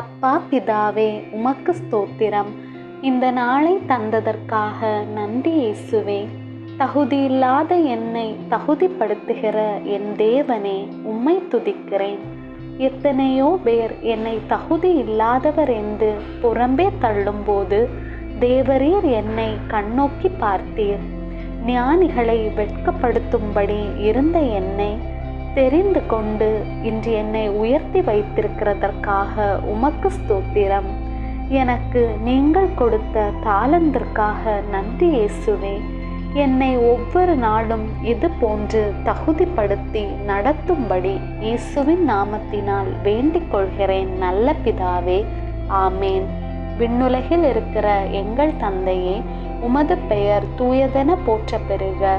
அப்பா பிதாவே உமக்கு ஸ்தோத்திரம். இந்த நாளை தந்ததற்காக நன்றி இயேசுவே. தகுதியில்லாத என்னை தகுதிப்படுத்துகிற என் தேவனே உம்மை துதிக்கிறேன். எத்தனையோ பேர் என்னை தகுதி இல்லாதவர் என்று புறம்பே தள்ளும்போது தேவரீர் என்னை கண்ணோக்கி பார்த்தீர். ஞானிகளை வெட்கப்படுத்தும்படி இருந்த என்னை தெரிந்து கொண்டு இன்று என்னை உயர்த்தி வைத்திருக்கிறதற்காக உமக்கு ஸ்தோத்திரம். எனக்கு நீங்கள் கொடுத்த தாளந்திற்காக நன்றி இயேசுவே. என்னை ஒவ்வொரு நாளும் இது போன்று தகுதிப்படுத்தி நடத்தும்படி இயேசுவின் நாமத்தினால் வேண்டிக் கொள்கிறேன் நல்ல பிதாவே. ஆமேன். விண்ணுலகில் இருக்கிற எங்கள் தந்தையே உமது பெயர் தூயதென போற்ற பெறுக